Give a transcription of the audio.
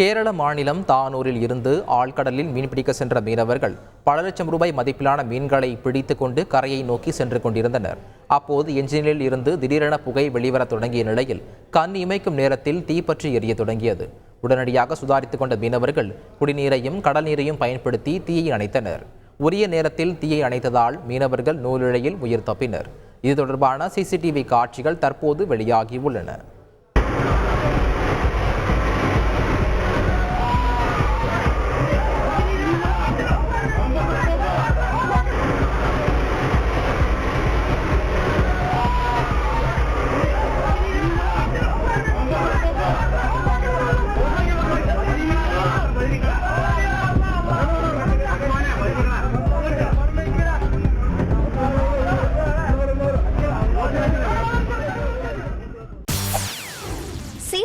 கேரள மாநிலம் தானூரில் இருந்து ஆழ்கடலில் மீன்பிடிக்க சென்ற மீனவர்கள் பல லட்சம் ரூபாய் மதிப்பிலான மீன்களை பிடித்து கொண்டு கரையை நோக்கி சென்று கொண்டிருந்தனர். அப்போது என்ஜினில் இருந்து திடீரென புகை வெளிவரத் தொடங்கிய நிலையில் கண் இமைக்கும் நேரத்தில் தீப்பற்றி எரிய தொடங்கியது. உடனடியாக சுதாரித்துக் கொண்ட மீனவர்கள் குடிநீரையும் கடல் நீரையும் பயன்படுத்தி தீயை அணைத்தனர். உரிய நேரத்தில் தீயை அணைத்ததால் மீனவர்கள் நூலிழையில் உயிர் தப்பினர். இது தொடர்பான சிசிடிவி காட்சிகள் தற்போது வெளியாகி உள்ளன.